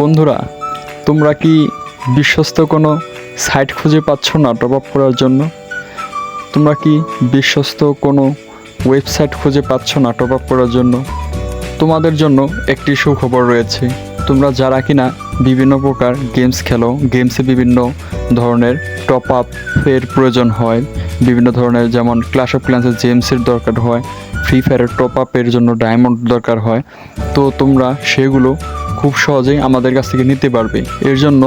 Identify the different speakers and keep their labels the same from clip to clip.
Speaker 1: বন্ধুরা, তোমরা কি বিশ্বস্ত কোনো সাইট খুঁজে পাচ্ছ না টপ আপ করার জন্য? তোমরা কি বিশ্বস্ত কোনো ওয়েবসাইট খুঁজে পাচ্ছ না টপ আপ করার জন্য? তোমাদের জন্য একটি সুখবর রয়েছে। তোমরা যারা কিনা বিভিন্ন প্রকার গেমস খেলো, গেমসে বিভিন্ন ধরনের টপ আপের প্রয়োজন হয়। বিভিন্ন ধরনের যেমন ক্লাস অফ ক্লান্সের জেমসের দরকার হয় ফ্রি ফায়ারের টপ আপের জন্য ডায়মন্ড দরকার হয়। তো তোমরা সেগুলো খুব সহজেই আমাদের কাছ থেকে নিতে পারবে। এর জন্য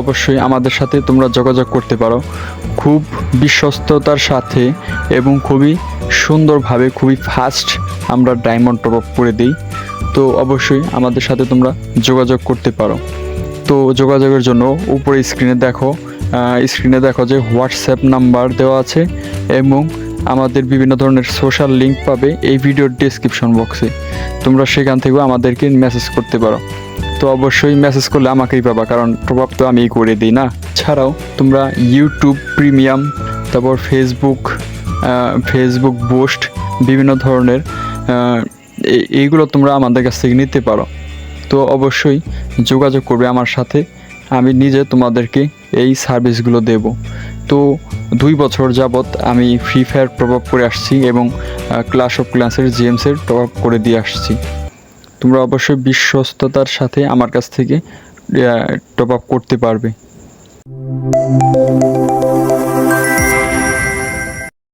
Speaker 1: অবশ্যই আমাদের সাথে তোমরা যোগাযোগ করতে পারো। খুব বিশ্বস্ততার সাথে এবং খুবই সুন্দরভাবে, খুবই ফাস্ট আমরা ডায়মন্ড টপ আপ করে দিই। তো অবশ্যই আমাদের সাথে তোমরা যোগাযোগ করতে পারো। তো যোগাযোগের জন্য উপরে স্ক্রিনে দেখো স্ক্রিনে দেখো যে হোয়াটসঅ্যাপ নাম্বার দেওয়া আছে এবং আমাদের বিভিন্ন ধরনের সোশ্যাল লিংক পাবে এই ভিডিওর ডিসক্রিপশন বক্সে তোমরা সেখান থেকেও আমাদেরকে মেসেজ করতে পারো। তো অবশ্যই মেসেজ করলে আমাকেই পাবা, কারণ প্রভাব তো আমি করে দিই না। ছাড়াও তোমরা ইউটিউব প্রিমিয়াম তারপর ফেসবুক ফেসবুক বুস্ট বিভিন্ন ধরনের এই- এইগুলো তোমরা আমাদের কাছ থেকে নিতে পারো। তো অবশ্যই যোগাযোগ করবে আমার সাথে। আমি নিজে তোমাদেরকে এই সার্ভিসগুলো দেব। তো দুই বছর যাবৎ আমি ফ্রি ফায়ার প্রভাব করে আসছি এবং ক্লাস অফ ক্লাসের জেমসের প্রভাব করে দিয়ে আসছি। তোমরা অবশ্যই বিশ্বস্ততার সাথে আমার কাছ থেকে টপ আপ করতে পারবে।